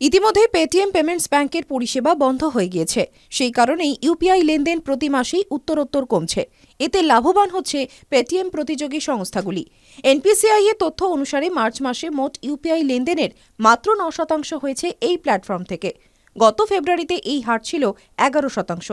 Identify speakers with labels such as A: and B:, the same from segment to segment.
A: ইতিমধ্যে Paytm payments ব্যাংকের পরিষেবা বন্ধ হয়ে গিয়েছে। সেই কারণেই ইউপিআই লেনদেন প্রতি মাসেই উত্তরোত্তর কমছে। এতে লাভবান হচ্ছে পেটিএম প্রতিযোগী সংস্থাগুলি। এনপিসিআই এর তথ্য অনুসারে মার্চ মাসে মোট ইউপিআই লেনদেনের মাত্র ন শতাংশ হয়েছে এই প্ল্যাটফর্ম থেকে। গত ফেব্রুয়ারিতে এই হার ছিল এগারো শতাংশ।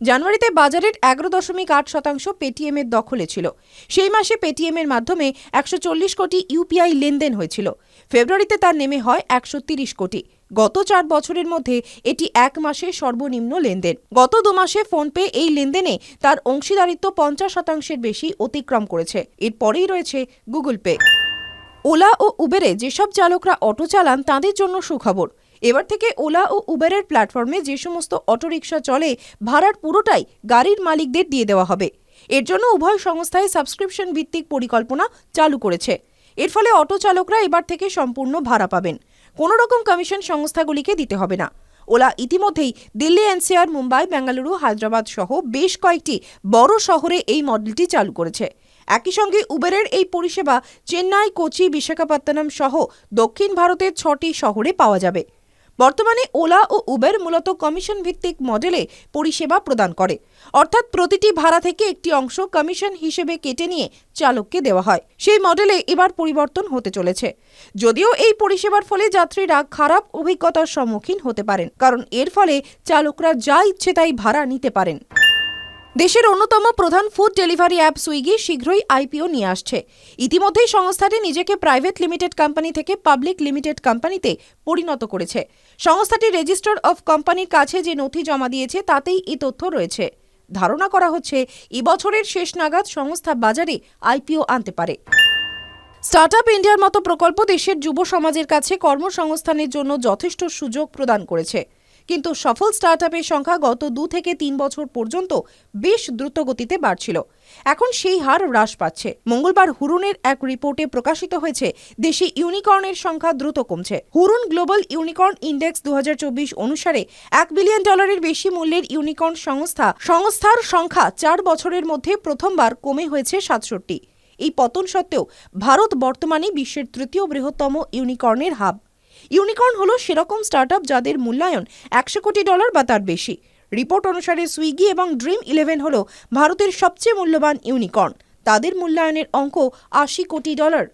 A: জানুয়ারিতে বাজারের এগারো দশমিক আট শতাংশ পেটিএম এর দখলে ছিল। সেই মাসে পেটিএম এর মাধ্যমে একশো চল্লিশ কোটি ইউপিআই লেনদেন হয়েছিল। ফেব্রুয়ারিতে তার নেমে হয় একশো তিরিশ কোটি। গত চার বছরের মধ্যে এটি এক মাসে সর্বনিম্ন লেনদেন। গত দু মাসে ফোনপে এই লেনদেনে তার অংশীদারিত্ব পঞ্চাশ শতাংশের বেশি অতিক্রম করেছে। এরপরেই রয়েছে গুগল পে। ওলা ও উবেরে যেসব চালকরা অটো চালান তাদের জন্য সুখবর। এবার থেকে ওলা ও উবেরের প্ল্যাটফর্মে যে সমস্ত অটোরিকশা চলে, ভাড়ার পুরোটাই গাড়ির মালিকদের দিয়ে দেওয়া হবে। এর জন্য উভয় সংস্থায় সাবস্ক্রিপশন ভিত্তিক পরিকল্পনা চালু করেছে। এর ফলে অটো চালকরা এবার থেকে সম্পূর্ণ ভাড়া পাবেন। কোনো রকম কমিশন সংস্থাগুলিকে দিতে হবে না। ওলা ইতিমধ্যেই দিল্লি এনসিআর, মুম্বাই, বেঙ্গালুরু, হায়দ্রাবাদ সহ বেশ কয়েকটি বড় শহরে এই মডেলটি চালু করেছে। একই সঙ্গে উবেরের এই পরিষেবা চেন্নাই, কোচি, বিশাখাপত্তনম সহ দক্ষিণ ভারতের ছটি শহরে পাওয়া যাবে। বর্তমানে ওলা ও উবের মূলত কমিশন ভিত্তিক মডেলে পরিষেবা প্রদান করে। অর্থাৎ প্রতিটি ভাড়া থেকে একটি অংশ কমিশন হিসেবে কেটে নিয়ে চালককে দেওয়া হয়। সেই মডেলে এবার পরিবর্তন হতে চলেছে। যদিও এই পরিষেবার ফলে যাত্রীরা খারাপ অভিজ্ঞতার সম্মুখীন হতে পারেন, কারণ এর ফলে চালকরা যা ইচ্ছে তাই ভাড়া নিতে পারেন। দেশের অন্যতম প্রধান ফুড ডেলিভারি অ্যাপ সুইগি শীঘ্রই আইপিও নিয়ে আসছে। ইতিমধ্যেই সংস্থাটি নিজেকে প্রাইভেট লিমিটেড কোম্পানি থেকে পাবলিক লিমিটেড কোম্পানিতে পরিণত করেছে। সংস্থাটি রেজিস্টার অফ কোম্পানির কাছে যে নথি জমা দিয়েছে, তাতেই এই তথ্য রয়েছে। ধারণা করা হচ্ছে এবছরের শেষ নাগাদ সংস্থা বাজারে আইপিও আনতে পারে। স্টার্ট আপ ইন্ডিয়ার মতো প্রকল্প দেশের যুব সমাজের কাছে কর্মসংস্থানের জন্য যথেষ্ট সুযোগ প্রদান করেছে। কিন্তু সফল স্টার্টআপের সংখ্যা গত দু থেকে তিন বছর পর্যন্ত বেশ দ্রুতগতিতে বাড়ছিল। এখন সেই হার হ্রাস পাচ্ছে। মঙ্গলবার হুরুনের এক রিপোর্টে প্রকাশিত হয়েছে, দেশে ইউনিকর্নের সংখ্যা দ্রুত কমছে। হুরুন গ্লোবাল ইউনিকর্ন ইন্ডেক্স দু হাজার চব্বিশ অনুসারে এক বিলিয়ন ডলারের বেশি মূল্যের ইউনিকর্ন সংস্থা, সংস্থার সংখ্যা চার বছরের মধ্যে প্রথমবার কমে হয়েছে সাতষট্টি। এই পতন সত্ত্বেও ভারত বর্তমানে বিশ্বের তৃতীয় বৃহত্তম ইউনিকর্নের হাব। ইউনিকর্ন হলো সেরকম স্টার্টআপ যাদের মূল্যায়ন একশো কোটি ডলার বা তার বেশি। রিপোর্ট অনুসারে সুইগি এবং ড্রিম ইলেভেন হলো ভারতের সবচেয়ে মূল্যবান ইউনিকর্ন। তাদের মূল্যায়নের অঙ্ক আশি কোটি ডলার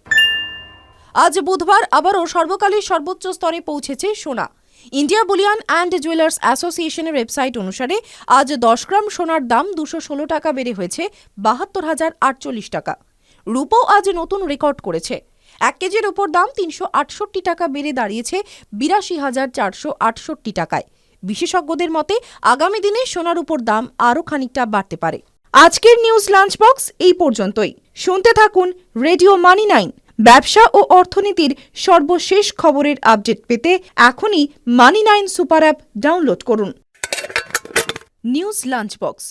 A: আজ বুধবার আবারও সর্বকালের সর্বোচ্চ স্তরে পৌঁছেছে সোনা। ইন্ডিয়া বুলিয়ান অ্যান্ড জুয়েলার্স অ্যাসোসিয়েশনের ওয়েবসাইট অনুসারে আজ দশ গ্রাম সোনার দাম দুশো ষোলো টাকা বেড়ে হয়েছে বাহাত্তর হাজার আটচল্লিশ টাকা। রূপও আজ নতুন রেকর্ড করেছে। এক কেজির ওপর দাম তিনশো আটষট্টি টাকা বেড়ে দাঁড়িয়েছে বিরাশি হাজার চারশো আটষট্টি টাকায়। বিশেষজ্ঞদের মতে, আগামী দিনে সোনার উপর দাম আরও খানিকটা বাড়তে পারে। আজকের নিউজ লাঞ্চ বক্স এই পর্যন্তই। শুনতে থাকুন রেডিও মানি নাইন, ব্যবসা ও অর্থনীতির সর্বশেষ খবরের আপডেট পেতে এখনই money nine super app download করুন। News lunch box